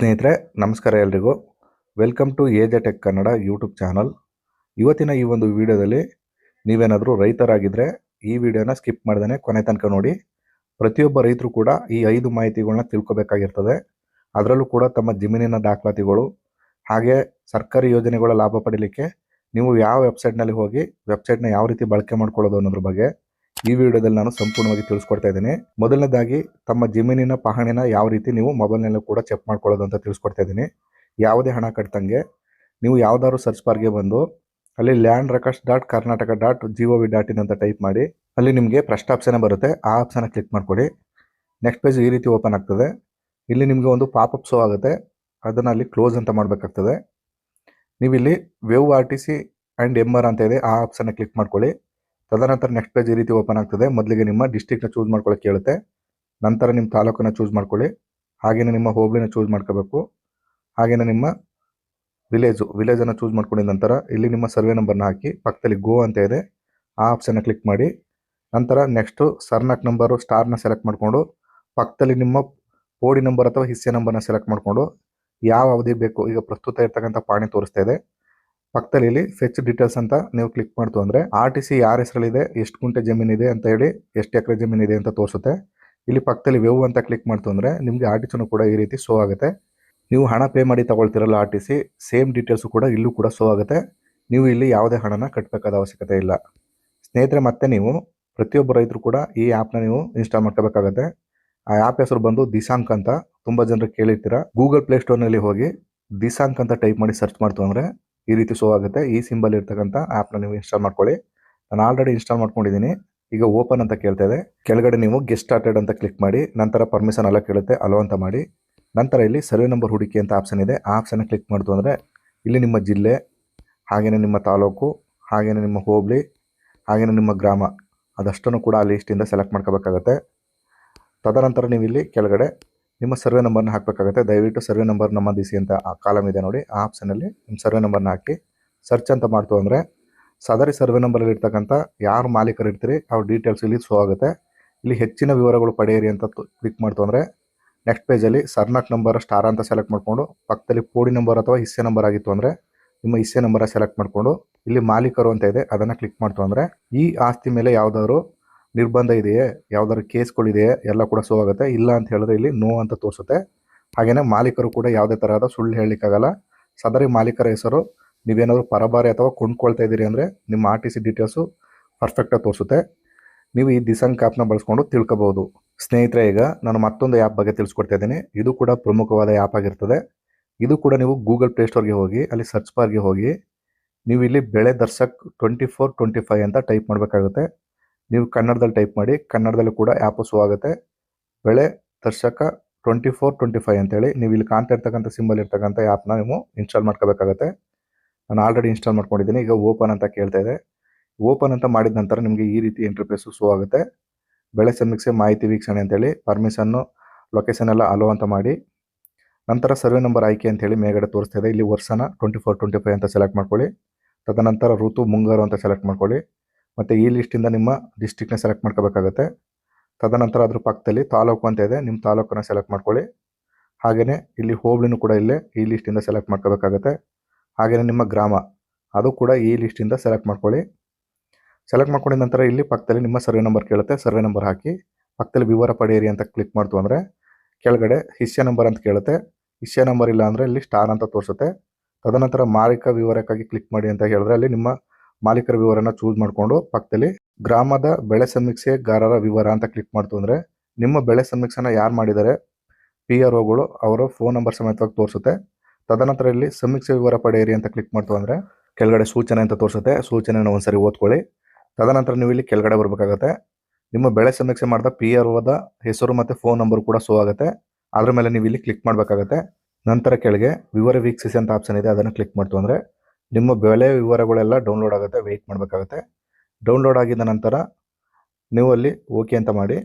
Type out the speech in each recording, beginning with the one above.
ಸ್ನೇಹಿತರೆ, ನಮಸ್ಕಾರ ಎಲ್ರಿಗೂ. Welcome to A tech Kannada YouTube channel ಇವತ್ತಿನ ಈ ಒಂದು ವಿಡಿಯೋದಲ್ಲಿ ನೀವೇನಾದರೂ ರೈತರಾಗಿದ್ದರೆ ಈ ವಿಡಿಯೋನ ಸ್ಕಿಪ್ ಮಾಡ್ದೇ ಕೊನೆ ತನಕ ನೋಡಿ. ಪ್ರತಿಯೊಬ್ಬ ರೈತರು ಕೂಡ ಈ ಐದು ಮಾಹಿತಿಗಳನ್ನ ತಿಳ್ಕೊಬೇಕಾಗಿರ್ತದೆ. ಅದರಲ್ಲೂ ಕೂಡ ತಮ್ಮ ಜಮೀನಿನ ದಾಖಲಾತಿಗಳು, ಹಾಗೆ ಸರ್ಕಾರಿ ಯೋಜನೆಗಳ ಲಾಭ ಪಡೀಲಿಕ್ಕೆ ನೀವು ಯಾವ ವೆಬ್ಸೈಟ್ನಲ್ಲಿ ಹೋಗಿ ವೆಬ್ಸೈಟ್ನ ಯಾವ ರೀತಿ ಬಳಕೆ ಮಾಡ್ಕೊಳ್ಳೋದು ಅನ್ನೋದ್ರ ಬಗ್ಗೆ ಈ ವಿಡಿಯೋದಲ್ಲಿ ನಾನು ಸಂಪೂರ್ಣವಾಗಿ ತಿಳಿಸ್ಕೊಡ್ತಾ ಇದ್ದೀನಿ. ಮೊದಲನೇದಾಗಿ, ತಮ್ಮ ಜಮೀನಿನ ಪಹಣಿನ ಯಾವ ರೀತಿ ನೀವು ಮೊಬೈಲ್ನಲ್ಲೂ ಕೂಡ ಚೆಕ್ ಮಾಡ್ಕೊಳ್ಳೋದು ಅಂತ ತಿಳಿಸ್ಕೊಡ್ತಾ ಇದ್ದೀನಿ. ಯಾವುದೇ ಹಣ ಕಟ್ಟಂಗೆ ನೀವು ಯಾವ್ದಾದ್ರು ಸರ್ಚ್ ಬಾರ್ಗೆ ಬಂದು ಅಲ್ಲಿ land records dot Karnataka dot G dot in ಅಂತ ಟೈಪ್ ಮಾಡಿ, ಅಲ್ಲಿ ನಿಮಗೆ ಫಸ್ಟ್ ಆಪ್ಷನ್ ಬರುತ್ತೆ. ಆ ಆಪ್ಷನ್ ಕ್ಲಿಕ್ ಮಾಡ್ಕೊಳ್ಳಿ. ನೆಕ್ಸ್ಟ್ ಪೇಜ್ ಈ ರೀತಿ ಓಪನ್ ಆಗ್ತದೆ. ಇಲ್ಲಿ ನಿಮಗೆ ಒಂದು ಪಾಪಪ್ ಶೋ ಆಗುತ್ತೆ. ಅದನ್ನು ಅಲ್ಲಿ ಕ್ಲೋಸ್ ಅಂತ ಮಾಡಬೇಕಾಗ್ತದೆ. ನೀವು ಇಲ್ಲಿ wave R T C and M ಅಂತ ಇದೆ. ಆ ಆಪ್ಷನ್ನ ಕ್ಲಿಕ್ ಮಾಡ್ಕೊಳ್ಳಿ. ತದನಂತರ ನೆಕ್ಸ್ಟ್ ಪೇಜ್ ಈ ರೀತಿ ಓಪನ್ ಆಗ್ತದೆ. ಮೊದಲಿಗೆ ನಿಮ್ಮ ಡಿಸ್ಟಿಕ್ನ ಚೂಸ್ ಮಾಡ್ಕೊಳ್ಳೋಕೆ ಕೇಳುತ್ತೆ. ನಂತರ ನಿಮ್ಮ ತಾಲೂಕನ್ನ ಚೂಸ್ ಮಾಡ್ಕೊಳ್ಳಿ. ಹಾಗೆಯೇ ನಿಮ್ಮ ಹೋಬಳಿನ ಚೂಸ್ ಮಾಡ್ಕೋಬೇಕು. ಹಾಗೆಯೇ ನಿಮ್ಮ ವಿಲೇಜು ವಿಲೇಜನ್ನು ಚೂಸ್ ಮಾಡ್ಕೊಂಡಿದ ನಂತರ ಇಲ್ಲಿ ನಿಮ್ಮ ಸರ್ವೆ ನಂಬರ್ನ ಹಾಕಿ, ಪಕ್ಕದಲ್ಲಿ ಗೋ ಅಂತ ಇದೆ. ಆ ಆಪ್ಷನ್ನ ಕ್ಲಿಕ್ ಮಾಡಿ. ನಂತರ ನೆಕ್ಸ್ಟು ಸರ್ನಾಕ್ ನಂಬರು ಸ್ಟಾರ್ನ ಸೆಲೆಕ್ಟ್ ಮಾಡಿಕೊಂಡು, ಪಕ್ಕದಲ್ಲಿ ನಿಮ್ಮ ಪೋಡಿ ನಂಬರ್ ಅಥವಾ ಹಿಸ್ಸೆ ನಂಬರ್ನ ಸೆಲೆಕ್ಟ್ ಮಾಡಿಕೊಂಡು, ಯಾವ ಅವಧಿ ಬೇಕು? ಈಗ ಪ್ರಸ್ತುತ ಇರ್ತಕ್ಕಂಥ ಪಾಣಿ ತೋರಿಸ್ತಾ ಇದೆ. ಪಕ್ಕದಲ್ಲಿ ಇಲ್ಲಿ ಫೆಚ್ ಡೀಟೇಲ್ಸ್ ಅಂತ ನೀವು ಕ್ಲಿಕ್ ಮಾಡ್ತು ಅಂದರೆ ಆರ್ ಟಿ ಸಿ ಯಾರ ಹೆಸರಲ್ಲಿದೆ, ಎಷ್ಟು ಗುಂಟೆ ಜಮೀನಿದೆ ಅಂತ ಹೇಳಿ ಎಷ್ಟು ಎಕರೆ ಜಮೀನಿದೆ ಅಂತ ತೋರಿಸುತ್ತೆ. ಇಲ್ಲಿ ಪಕ್ಕದಲ್ಲಿ ವೆವ್ ಅಂತ ಕ್ಲಿಕ್ ಮಾಡ್ತು ಅಂದರೆ ನಿಮಗೆ ಆರ್ ಟಿ ಸಿನೂ ಕೂಡ ಈ ರೀತಿ ಶೋ ಆಗುತ್ತೆ. ನೀವು ಹಣ ಪೇ ಮಾಡಿ ತಗೊಳ್ತಿರಲ್ಲ R T C same details ಕೂಡ ಇಲ್ಲೂ ಕೂಡ ಶೋ ಆಗುತ್ತೆ. ನೀವು ಇಲ್ಲಿ ಯಾವುದೇ ಹಣನ ಕಟ್ಟಬೇಕಾದ ಅವಶ್ಯಕತೆ ಇಲ್ಲ. ಸ್ನೇಹಿತರೆ, ಮತ್ತೆ ನೀವು ಪ್ರತಿಯೊಬ್ಬ ರೈತರು ಕೂಡ ಈ ಆ್ಯಪ್ನ ನೀವು ಇನ್ಸ್ಟಾಲ್ ಮಾಡ್ಕೋಬೇಕಾಗತ್ತೆ. ಆ ಆ್ಯಪ್ ಹೆಸರು ಬಂದು ದಿಶಾಂಕ್ ಅಂತ. ತುಂಬ ಜನರು ಕೇಳಿರ್ತೀರ. ಗೂಗಲ್ ಪ್ಲೇಸ್ಟೋರ್ನಲ್ಲಿ ಹೋಗಿ ದಿಸಾಂಕ್ ಅಂತ ಟೈಪ್ ಮಾಡಿ ಸರ್ಚ್ ಮಾಡ್ತು ಅಂದರೆ ಈ ರೀತಿ ಶೋ ಆಗುತ್ತೆ. ಈ ಸಿಂಬಲ್ ಇರ್ತಕ್ಕಂಥ ಆ್ಯಪ್ನ ನೀವು ಇನ್ಸ್ಟಾಲ್ ಮಾಡ್ಕೊಳ್ಳಿ. ನಾನು ಆಲ್ರೆಡಿ ಇನ್ಸ್ಟಾಲ್ ಮಾಡ್ಕೊಂಡಿದ್ದೀನಿ. ಈಗ ಓಪನ್ ಅಂತ ಕೇಳ್ತಾ ಇದೆ. ಕೆಳಗಡೆ ನೀವು ಗೆಸ್ಟ್ ಸ್ಟಾರ್ಟೆಡ್ ಅಂತ ಕ್ಲಿಕ್ ಮಾಡಿ, ನಂತರ ಪರ್ಮಿಷನ್ ಎಲ್ಲ ಕೇಳುತ್ತೆ ಅಲೋ ಅಂತ ಮಾಡಿ. ನಂತರ ಇಲ್ಲಿ ಸರ್ವೆ ನಂಬರ್ ಹುಡುಕಿ ಅಂತ ಆಪ್ಷನ್ ಇದೆ. ಆ ಆಪ್ಷನ್ನ ಕ್ಲಿಕ್ ಮಾಡ್ತು ಅಂದರೆ ಇಲ್ಲಿ ನಿಮ್ಮ ಜಿಲ್ಲೆ ಹಾಗೆಯೇ ನಿಮ್ಮ ತಾಲೂಕು ಹಾಗೆಯೇ ನಿಮ್ಮ ಹೋಬಳಿ ಹಾಗೆಯೇ ನಿಮ್ಮ ಗ್ರಾಮ. ಅದಷ್ಟನ್ನು ಕೂಡ ಆ ಲಿಸ್ಟಿಂದ ಸೆಲೆಕ್ಟ್ ಮಾಡ್ಕೋಬೇಕಾಗತ್ತೆ. ತದನಂತರ ನೀವು ಇಲ್ಲಿ ಕೆಳಗಡೆ ನಿಮ್ಮ ಸರ್ವೆ ನಂಬರ್ನ ಹಾಕಬೇಕಾಗುತ್ತೆ. ದಯವಿಟ್ಟು ಸರ್ವೆ ನಂಬರ್ ನಮೂದಿಸಿ ಅಂತ ಆ ಕಾಲಮ್ ಇದೆ ನೋಡಿ, ಆ ಆಪ್ಷನಲ್ಲಿ ನಿಮ್ಮ ಸರ್ವೆ ನಂಬರ್ನ ಹಾಕಿ ಸರ್ಚ್ ಅಂತ ಮಾಡ್ತು ಅಂದರೆ ಸದರಿ ಸರ್ವೆ ನಂಬರಲ್ಲಿ ಇರ್ತಕ್ಕಂಥ ಯಾರು ಮಾಲೀಕರು ಇರ್ತೀರಿ, ಅವ್ರ ಡೀಟೇಲ್ಸ್ ಇಲ್ಲಿ ಶೋ ಆಗುತ್ತೆ. ಇಲ್ಲಿ ಹೆಚ್ಚಿನ ವಿವರಗಳು ಪಡೆಯಿರಿ ಅಂತ ಕ್ಲಿಕ್ ಮಾಡ್ತು ಅಂದರೆ ನೆಕ್ಸ್ಟ್ ಪೇಜಲ್ಲಿ ಸರ್ನಾಕ್ ನಂಬರ್ ಸ್ಟಾರ್ ಅಂತ ಸೆಲೆಕ್ಟ್ ಮಾಡಿಕೊಂಡು, ಪಕ್ಕದಲ್ಲಿ ಪೋಡಿ ನಂಬರ್ ಅಥವಾ ಹಿಸ್ಸೆ ನಂಬರ್ ಆಗಿತ್ತು ಅಂದರೆ ನಿಮ್ಮ ಹಿಸ್ಸೆ ನಂಬರ ಸೆಲೆಕ್ಟ್ ಮಾಡಿಕೊಂಡು, ಇಲ್ಲಿ ಮಾಲೀಕರು ಅಂತ ಇದೆ, ಅದನ್ನು ಕ್ಲಿಕ್ ಮಾಡ್ತು ಅಂದರೆ ಈ ಆಸ್ತಿ ಮೇಲೆ ಯಾವುದಾದ್ರು ನಿರ್ಬಂಧ ಇದೆಯೇ? ಯಾವ್ದಾದ್ರು ಕೇಸ್ಗಳಿದೆಯೇ? ಎಲ್ಲ ಕೂಡ ಸೋ ಆಗುತ್ತೆ ಇಲ್ಲ ಅಂತ ಹೇಳಿದ್ರೆ ಇಲ್ಲಿ ನೋ ಅಂತ ತೋರಿಸುತ್ತೆ. ಹಾಗೆಯೇ ಮಾಲೀಕರು ಕೂಡ ಯಾವುದೇ ತರಹದ ಸುಳ್ಳು ಹೇಳಲಿಕ್ಕಾಗಲ್ಲ. ಸದರಿ ಮಾಲೀಕರ ಹೆಸರು, ನೀವೇನಾದರೂ ಪರಬಾರಿ ಅಥವಾ ಕೊಂಡ್ಕೊಳ್ತಾ ಇದ್ದೀರಿ ಅಂದರೆ ನಿಮ್ಮ ಆರ್ ಟಿ ಸಿ ಡೀಟೇಲ್ಸು ಪರ್ಫೆಕ್ಟಾಗಿ ತೋರಿಸುತ್ತೆ. ನೀವು ಈ ದಿಸಂಕ್ ಆ್ಯಪ್ನ ಬಳಸ್ಕೊಂಡು ತಿಳ್ಕೊಬೋದು. ಸ್ನೇಹಿತರೆ, ಈಗ ನಾನು ಮತ್ತೊಂದು ಆ್ಯಪ್ ಬಗ್ಗೆ ತಿಳಿಸ್ಕೊಡ್ತಾ ಇದ್ದೀನಿ. ಇದು ಕೂಡ ಪ್ರಮುಖವಾದ ಆ್ಯಪ್ ಆಗಿರ್ತದೆ. ಇದು ಕೂಡ ನೀವು ಗೂಗಲ್ ಪ್ಲೇಸ್ಟೋರ್ಗೆ ಹೋಗಿ, ಅಲ್ಲಿ ಸರ್ಚ್ ಬಾರ್ಗೆ ಹೋಗಿ, ನೀವು ಇಲ್ಲಿ ಬೆಳೆ ದರ್ಶಕ್ ಟ್ವೆಂಟಿ ಫೋರ್, ಟ್ವೆಂಟಿ ಫೈವ್ ಅಂತ ಟೈಪ್ ಮಾಡಬೇಕಾಗುತ್ತೆ. ನೀವು ಕನ್ನಡದಲ್ಲಿ ಟೈಪ್ ಮಾಡಿ, ಕನ್ನಡದಲ್ಲೂ ಕೂಡ ಆ್ಯಪು ಶೋ ಆಗುತ್ತೆ Bele Darshak twenty four, twenty five ಅಂತೇಳಿ ನೀವು ಇಲ್ಲಿ ಕಾಣ್ತಾ ಇರ್ತಕ್ಕಂಥ ಸಿಂಬಲ್ ಇರ್ತಕ್ಕಂಥ ಆ್ಯಪ್ನ ನೀವು ಇನ್ಸ್ಟಾಲ್ ಮಾಡ್ಕೋಬೇಕಾಗತ್ತೆ. ನಾನು ಆಲ್ರೆಡಿ ಇನ್ಸ್ಟಾಲ್ ಮಾಡ್ಕೊಂಡಿದ್ದೀನಿ, ಈಗ ಓಪನ್ ಅಂತ ಕೇಳ್ತಾ ಇದೆ. ಓಪನ್ ಅಂತ ಮಾಡಿದ ನಂತರ ನಿಮಗೆ ಈ ರೀತಿ ಇಂಟರ್ಫೇಸು ಶೋ ಆಗುತ್ತೆ. ಬೆಳೆ ಸಮೀಕ್ಷೆ ಮಾಹಿತಿ ವೀಕ್ಷಣೆ ಅಂತೇಳಿ ಪರ್ಮಿಷನ್ನು, ಲೊಕೇಶನ್ ಎಲ್ಲ ಅಲೋ ಅಂತ ಮಾಡಿ. ನಂತರ ಸರ್ವೆ ನಂಬರ್ ಆಯ್ಕೆ ಅಂತೇಳಿ ಮೇಲ್ಗಡೆ ತೋರಿಸ್ತಾ ಇದೆ. ಇಲ್ಲಿ ವರ್ಷನ ಟ್ವೆಂಟಿ ಫೋರ್, ಟ್ವೆಂಟಿ ಫೈವ್ ಅಂತ ಸೆಲೆಕ್ಟ್ ಮಾಡ್ಕೊಳ್ಳಿ. ತದನಂತರ ಋತು, ಮುಂಗಾರು ಅಂತ ಸೆಲೆಕ್ಟ್ ಮಾಡ್ಕೊಳ್ಳಿ. ಮತ್ತು ಈ ಲಿಸ್ಟಿಂದ ನಿಮ್ಮ ಡಿಸ್ಟಿಕ್ನ ಸೆಲೆಕ್ಟ್ ಮಾಡ್ಕೋಬೇಕಾಗತ್ತೆ. ತದನಂತರ ಅದ್ರ ಪಕ್ಕದಲ್ಲಿ ತಾಲೂಕು ಅಂತ ಇದೆ ನಿಮ್ಮ ತಾಲೂಕನ್ನು ಸೆಲೆಕ್ಟ್ ಮಾಡ್ಕೊಳ್ಳಿ. ಹಾಗೆಯೇ ಇಲ್ಲಿ ಹೋಬಳಿನೂ ಕೂಡ ಇಲ್ಲೇ ಈ ಲಿಸ್ಟಿಂದ ಸೆಲೆಕ್ಟ್ ಮಾಡ್ಕೋಬೇಕಾಗತ್ತೆ. ಹಾಗೆಯೇ ನಿಮ್ಮ ಗ್ರಾಮ, ಅದು ಕೂಡ ಈ ಲಿಸ್ಟಿಂದ ಸೆಲೆಕ್ಟ್ ಮಾಡ್ಕೊಳ್ಳಿ. ಸೆಲೆಕ್ಟ್ ಮಾಡ್ಕೊಂಡ ನಂತರ ಇಲ್ಲಿ ಪಕ್ಕದಲ್ಲಿ ನಿಮ್ಮ ಸರ್ವೆ ನಂಬರ್ ಕೇಳುತ್ತೆ ಸರ್ವೆ ನಂಬರ್ ಹಾಕಿ ಪಕ್ಕದಲ್ಲಿ ವಿವರ ಪಡೆಯಿರಿ ಅಂತ ಕ್ಲಿಕ್ ಮಾಡ್ತು ಅಂದರೆ ಕೆಳಗಡೆ ಹಿಸ್ಸೆ ನಂಬರ್ ಅಂತ ಕೇಳುತ್ತೆ. ಹಿಸ್ಸೆ ನಂಬರ್ ಇಲ್ಲ ಅಂದರೆ ಇಲ್ಲಿ ಸ್ಟಾರ್ ಅಂತ ತೋರಿಸುತ್ತೆ. ತದನಂತರ ಮಾಲೀಕ ವಿವರಕ್ಕಾಗಿ ಕ್ಲಿಕ್ ಮಾಡಿ ಅಂತ ಹೇಳಿದ್ರೆ ಅಲ್ಲಿ ನಿಮ್ಮ ಮಾಲೀಕರ ವಿವರನ ಚೂಸ್ ಮಾಡಿಕೊಂಡು ಪಕ್ಕದಲ್ಲಿ ಗ್ರಾಮದ ಬೆಳೆ ಸಮೀಕ್ಷೆಗಾರರ ವಿವರ ಅಂತ ಕ್ಲಿಕ್ ಮಾಡ್ತು ಅಂದರೆ ನಿಮ್ಮ ಬೆಳೆ ಸಮೀಕ್ಷೆನ ಯಾರು ಮಾಡಿದ್ದಾರೆ ಪಿ ಆರ್ ಒಗಳು ಅವರ ಫೋನ್ ನಂಬರ್ ಸಮೇತವಾಗಿ ತೋರಿಸುತ್ತೆ. ತದನಂತರ ಇಲ್ಲಿ ಸಮೀಕ್ಷೆ ವಿವರ ಪಡೆಯಿರಿ ಅಂತ ಕ್ಲಿಕ್ ಮಾಡ್ತು ಅಂದರೆ ಕೆಳಗಡೆ ಸೂಚನೆ ಅಂತ ತೋರಿಸುತ್ತೆ. ಸೂಚನೆನ ಒಂದ್ಸರಿ ಓದ್ಕೊಳ್ಳಿ. ತದನಂತರ ನೀವು ಇಲ್ಲಿ ಕೆಳಗಡೆ ಬರಬೇಕಾಗತ್ತೆ. ನಿಮ್ಮ ಬೆಳೆ ಸಮೀಕ್ಷೆ ಮಾಡಿದ ಪಿ ಆರ್ ಒದ ಹೆಸರು ಮತ್ತು ಫೋನ್ ನಂಬರ್ ಕೂಡ ಸೋ ಆಗುತ್ತೆ. ಅದರ ಮೇಲೆ ನೀವು ಇಲ್ಲಿ ಕ್ಲಿಕ್ ಮಾಡಬೇಕಾಗತ್ತೆ. ನಂತರ ಕೆಳಗೆ ವಿವರ ವೀಕ್ಷಿಸಿ ಅಂತ ಆಪ್ಷನ್ ಇದೆ. ಅದನ್ನು ಕ್ಲಿಕ್ ಮಾಡ್ತು ಅಂದರೆ ನಿಮ್ಮ ಬೆಳೆ ವಿವರಗಳೆಲ್ಲ ಡೌನ್ಲೋಡ್ ಆಗುತ್ತೆ ವೆಯ್ಟ್ ಮಾಡಬೇಕಾಗುತ್ತೆ. ಡೌನ್ಲೋಡ್ ಆಗಿದ ನಂತರ ನೀವು ಅಲ್ಲಿ ಓಕೆ ಅಂತ ಮಾಡಿ.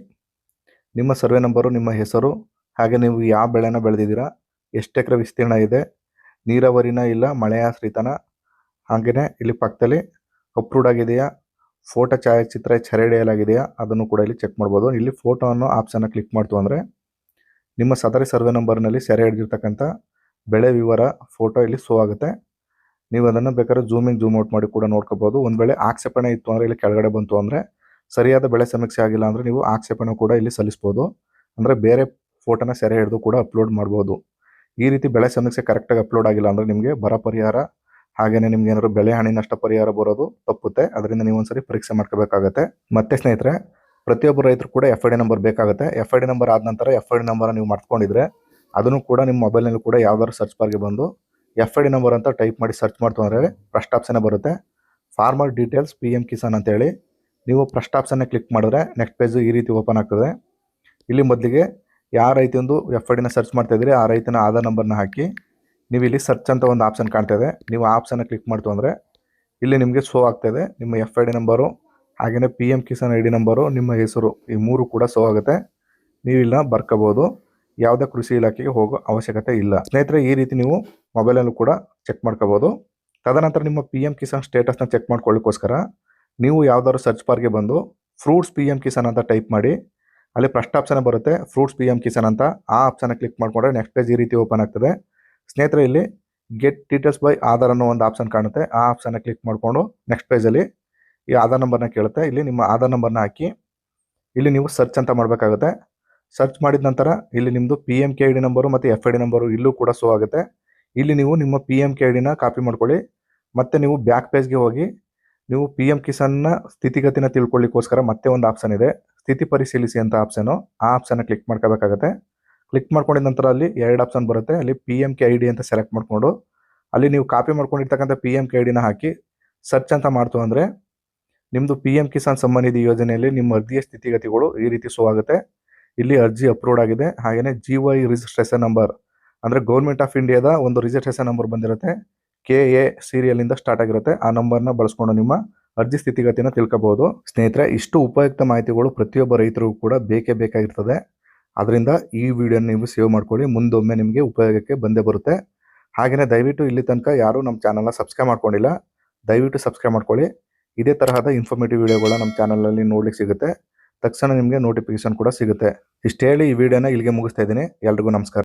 ನಿಮ್ಮ ಸರ್ವೆ ನಂಬರು ನಿಮ್ಮ ಹೆಸರು, ಹಾಗೆ ನೀವು ಯಾವ ಬೆಳೆನ ಬೆಳೆದಿದ್ದೀರಾ, ಎಷ್ಟು ಎಕರೆ ವಿಸ್ತೀರ್ಣ ಇದೆ, ನೀರಾವರಿನ ಇಲ್ಲ ಮಳೆಯಾಶ್ರಿತನ ಹಾಗೆಯೇ ಇಲ್ಲಿ ಪಕ್ಕದಲ್ಲಿ ಅಪ್ರೂವ್ಡ್ ಆಗಿದೆಯಾ ಫೋಟೋ ಛಾಯಾಚಿತ್ರ ಸೆರೆ ಹಿಡಿಯಲಾಗಿದೆಯಾ, ಅದನ್ನು ಕೂಡ ಇಲ್ಲಿ ಚೆಕ್ ಮಾಡ್ಬೋದು. ಇಲ್ಲಿ ಫೋಟೋ ಅನ್ನೋ ಆಪ್ಷನ್ನ ಕ್ಲಿಕ್ ಮಾಡ್ತು ಅಂದರೆ ನಿಮ್ಮ ಸದರಿ ಸರ್ವೆ ನಂಬರ್ನಲ್ಲಿ ಸೆರೆ ಹಿಡಿದಿರ್ತಕ್ಕಂಥ ಬೆಳೆ ವಿವರ ಫೋಟೋ ಇಲ್ಲಿ ಶೋ ಆಗುತ್ತೆ. ನೀವು ಅದನ್ನು ಬೇಕಾದ್ರೆ ಜೂಮಿಂಗ್ ಜೂಮ್ ಔಟ್ ಮಾಡಿ ಕೂಡ ನೋಡ್ಕೋಬಹುದು. ಒಂದು ವೇಳೆ ಆಕ್ಷೇಪಣೆ ಇತ್ತು ಅಂದರೆ ಇಲ್ಲಿ ಕೆಳಗಡೆ ಬಂತು ಅಂದರೆ ಸರಿಯಾದ ಬೆಳೆ ಸಮೀಕ್ಷೆ ಆಗಿಲ್ಲ ಅಂದರೆ ನೀವು ಆಕ್ಷೇಪಣೆ ಕೂಡ ಇಲ್ಲಿ ಸಲ್ಲಿಸ್ಬೋದು. ಅಂದರೆ ಬೇರೆ ಫೋಟೋನ ಸೆರೆ ಹಿಡಿದು ಕೂಡ ಅಪ್ಲೋಡ್ ಮಾಡ್ಬೋದು. ಈ ರೀತಿ ಬೆಳೆ ಸಮೀಕ್ಷೆ ಕರೆಕ್ಟಾಗಿ ಅಪ್ಲೋಡ್ ಆಗಿಲ್ಲ ಅಂದರೆ ನಿಮಗೆ ಬರ ಪರಿಹಾರ ಹಾಗೆಯೇ ನಿಮ್ಗೆ ಏನಾದ್ರು ಬೆಳೆ ಹಾನಿ, ನಷ್ಟ ಪರಿಹಾರ ಬರೋದು ತಪ್ಪುತ್ತೆ. ಅದರಿಂದ ನೀವು ಒಂದ್ಸರಿ ಪರೀಕ್ಷೆ ಮಾಡ್ಕೋಬೇಕಾಗತ್ತೆ. ಮತ್ತೆ ಸ್ನೇಹಿತರೆ, ಪ್ರತಿಯೊಬ್ಬ ರೈತರು ಕೂಡ ಎಫ್ ಐ ನಂಬರ್ ಬೇಕಾಗುತ್ತೆ. ಎಫ್ ಐ ಡಿ ನಂಬರ್ ಆದ ನಂತರ ಎಫ್ ಐ ಡಿ ನಂಬರ್ ನೀವು ಮಾಡ್ಕೊಂಡಿದ್ರೆ ಅದನ್ನು ಕೂಡ ನಿಮ್ಮ ಮೊಬೈಲ್ನಲ್ಲಿ ಕೂಡ ಯಾವ್ದಾದ್ರು ಸರ್ಚ್ ಬಾರ್ಗೆ ಬಂದು ಎಫ್ ಐ ಡಿ ನಂಬರ್ ಅಂತ ಟೈಪ್ ಮಾಡಿ ಸರ್ಚ್ ಮಾಡ್ತಂದ್ರೆ ಫಸ್ಟ್ ಆಪ್ಷನ್ ಬರುತ್ತೆ. Farmer details P M Kisan ಅಂತೇಳಿ ನೀವು ಫಸ್ಟ್ ಆಪ್ಷನ್ನೇ ಕ್ಲಿಕ್ ಮಾಡಿದ್ರೆ ನೆಕ್ಸ್ಟ್ ಪೇಜು ಈ ರೀತಿ ಓಪನ್ ಆಗ್ತದೆ. ಇಲ್ಲಿ ಮೊದಲಿಗೆ ಯಾವ ರೈತಂದು ಎಫ್ ಐ ಡಿನ ಸರ್ಚ್ ಮಾಡ್ತಾ ಇದ್ದೀರಿ, ಆ ರೈತನ ಆಧಾರ್ ನಂಬರ್ನ ಹಾಕಿ ನೀವು ಇಲ್ಲಿ ಸರ್ಚ್ ಅಂತ ಒಂದು ಆಪ್ಷನ್ ಕಾಣ್ತಾ ಇದೆ. ನೀವು ಆ ಆಪ್ಷನ್ನ ಕ್ಲಿಕ್ ಮಾಡ್ತು ಅಂದರೆ ಇಲ್ಲಿ ನಿಮಗೆ ಶೋ ಆಗ್ತಾಯಿದೆ ನಿಮ್ಮ ಎಫ್ ಐ ಡಿ ನಂಬರು ಹಾಗೆಯೇ P M Kisan I D number ನಿಮ್ಮ ಹೆಸರು ಈ ಮೂರು ಕೂಡ ಶೋ ಆಗುತ್ತೆ. ನೀವು ಬರ್ಕೋಬೋದು. ಯಾವುದೇ ಕೃಷಿ ಇಲಾಖೆಗೆ ಹೋಗೋ ಅವಶ್ಯಕತೆ ಇಲ್ಲ. ಸ್ನೇಹಿತರೆ, ಈ ರೀತಿ ನೀವು ಮೊಬೈಲಲ್ಲೂ ಕೂಡ ಚೆಕ್ ಮಾಡ್ಕೋಬೋದು. ತದನಂತರ ನಿಮ್ಮ ಪಿ ಎಂ ಕಿಸಾನ್ ಸ್ಟೇಟಸ್ನ ಚೆಕ್ ಮಾಡ್ಕೊಳ್ಳಿಕ್ಕೋಸ್ಕರ ನೀವು ಯಾವ್ದಾದ್ರು ಸರ್ಚ್ ಬಾರ್ಗೆ ಬಂದು ಫ್ರೂಟ್ಸ್ ಪಿ ಎಂ ಕಿಸಾನ್ ಅಂತ ಟೈಪ್ ಮಾಡಿ, ಅಲ್ಲಿ ಫಸ್ಟ್ ಆಪ್ಷನ್ ಬರುತ್ತೆ ಫ್ರೂಟ್ಸ್ ಪಿ ಎಂ ಕಿಸಾನ್ ಅಂತ. ಆ ಆಪ್ಷನ್ ಕ್ಲಿಕ್ ಮಾಡಿಕೊಂಡ್ರೆ ನೆಕ್ಸ್ಟ್ ಪೇಜ್ ಈ ರೀತಿ ಓಪನ್ ಆಗ್ತದೆ. ಸ್ನೇಹಿತರೆ, ಇಲ್ಲಿ ಗೆಟ್ ಡೀಟೇಲ್ಸ್ ಬೈ ಆಧಾರ್ ಅನ್ನೋ ಒಂದು ಆಪ್ಷನ್ ಕಾಣುತ್ತೆ. ಆ ಆಪ್ಷನ್ನ ಕ್ಲಿಕ್ ಮಾಡಿಕೊಂಡು ನೆಕ್ಸ್ಟ್ ಪೇಜಲ್ಲಿ ಈ ಆಧಾರ್ ನಂಬರ್ನ ಕೇಳುತ್ತೆ. ಇಲ್ಲಿ ನಿಮ್ಮ ಆಧಾರ್ ನಂಬರ್ನ ಹಾಕಿ, ಇಲ್ಲಿ ನೀವು ಸರ್ಚ್ ಅಂತ ಮಾಡಬೇಕಾಗುತ್ತೆ. ಸರ್ಚ್ ಮಾಡಿದ ನಂತರ ಇಲ್ಲಿ ನಿಮ್ಮದು P M K I D number ಮತ್ತು ಎಫ್ ಐ ಡಿ ನಂಬರು ಇಲ್ಲೂ ಕೂಡ ಸೋ ಆಗುತ್ತೆ. ಇಲ್ಲಿ ನೀವು ನಿಮ್ಮ ಪಿ ಎಂ ಕೆ ಐ ಡಿನ ಕಾಪಿ ಮಾಡ್ಕೊಳ್ಳಿ. ಮತ್ತೆ ನೀವು ಬ್ಯಾಕ್ ಪೇಜ್ಗೆ ಹೋಗಿ, ನೀವು ಪಿ ಎಂ ಕಿಸಾನ್ನ ಸ್ಥಿತಿಗತಿನ ತಿಳ್ಕೊಳ್ಳಿಕ್ಕೋಸ್ಕರ ಮತ್ತೆ ಒಂದು ಆಪ್ಷನ್ ಇದೆ. ಸ್ಥಿತಿ ಪರಿಶೀಲಿಸಿ ಅಂತ ಆಪ್ಷನು ಆ ಆಪ್ಷನ್ನ ಕ್ಲಿಕ್ ಮಾಡ್ಕೋಬೇಕಾಗತ್ತೆ. ಕ್ಲಿಕ್ ಮಾಡ್ಕೊಂಡಿದ ನಂತರ ಅಲ್ಲಿ ಎರಡು ಆಪ್ಷನ್ ಬರುತ್ತೆ. ಅಲ್ಲಿ P M K I D ಅಂತ ಸೆಲೆಕ್ಟ್ ಮಾಡಿಕೊಂಡು, ಅಲ್ಲಿ ನೀವು ಕಾಪಿ ಮಾಡ್ಕೊಂಡಿರ್ತಕ್ಕಂಥ ಪಿ ಎಂ ಕೆ ಐ ಡಿನ ಹಾಕಿ ಸರ್ಚ್ ಅಂತ ಮಾಡ್ತು ಅಂದರೆ ನಿಮ್ಮದು ಪಿ ಎಂ ಕಿಸಾನ್ ಸಂಬಂಧಿ ಯೋಜನೆಯಲ್ಲಿ ನಿಮ್ಮ ಅರ್ಜಿಯ ಸ್ಥಿತಿಗತಿಗಳು ಈ ರೀತಿ ಸೋ ಆಗುತ್ತೆ. ಇಲ್ಲಿ ಅರ್ಜಿ ಅಪ್ಲೋಡ್ ಆಗಿದೆ. ಹಾಗೆಯೇ ಜಿ ವೈ ರಿಜಿಸ್ಟ್ರೇಷನ್ ನಂಬರ್ ಅಂದರೆ ಗೌರ್ಮೆಂಟ್ ಆಫ್ ಇಂಡಿಯಾದ ಒಂದು ರಿಜಿಸ್ಟ್ರೇಷನ್ ನಂಬರ್ ಬಂದಿರುತ್ತೆ. ಕೆ ಎ ಸೀರಿಯಲಿಂದ ಸ್ಟಾರ್ಟ್ ಆಗಿರುತ್ತೆ. ಆ ನಂಬರ್ನ ಬಳಸ್ಕೊಂಡು ನಿಮ್ಮ ಅರ್ಜಿ ಸ್ಥಿತಿಗತಿನ ತಿಳ್ಕೊಬೋದು. ಸ್ನೇಹಿತರೆ, ಇಷ್ಟು ಉಪಯುಕ್ತ ಮಾಹಿತಿಗಳು ಪ್ರತಿಯೊಬ್ಬ ರೈತರಿಗೂ ಕೂಡ ಬೇಕೇ ಬೇಕಾಗಿರ್ತದೆ. ಅದರಿಂದ ಈ ವಿಡಿಯೋನ ನೀವು ಸೇವ್ ಮಾಡ್ಕೊಳ್ಳಿ. ಮುಂದೊಮ್ಮೆ ನಿಮಗೆ ಉಪಯೋಗಕ್ಕೆ ಬಂದೇ ಬರುತ್ತೆ. ಹಾಗೆಯೇ ದಯವಿಟ್ಟು ಇಲ್ಲಿ ತನಕ ಯಾರೂ ನಮ್ಮ ಚಾನಲ್ನ ಸಬ್ಸ್ಕ್ರೈಬ್ ಮಾಡ್ಕೊಂಡಿಲ್ಲ, ದಯವಿಟ್ಟು ಸಬ್ಸ್ಕ್ರೈಬ್ ಮಾಡ್ಕೊಳ್ಳಿ. ಇದೇ ತರಹದ ಇನ್ಫಾರ್ಮೇಟಿವ್ ವಿಡಿಯೋಗಳು ನಮ್ಮ ಚಾನಲಲ್ಲಿ ನೋಡ್ಲಿಕ್ಕೆ ಸಿಗುತ್ತೆ. ತಕ್ಷಣ ನಿಮಗೆ ನೋಟಿಫಿಕೇಶನ್ ಕೂಡ ಸಿಗುತ್ತೆ. ಇಷ್ಟು ಹೇಳಿ ಈ ವಿಡಿಯೋನ ಇಲ್ಲಿಗೆ ಮುಗಿಸ್ತಾ ಇದ್ದೀನಿ. ಎಲ್ರಿಗೂ ನಮಸ್ಕಾರ.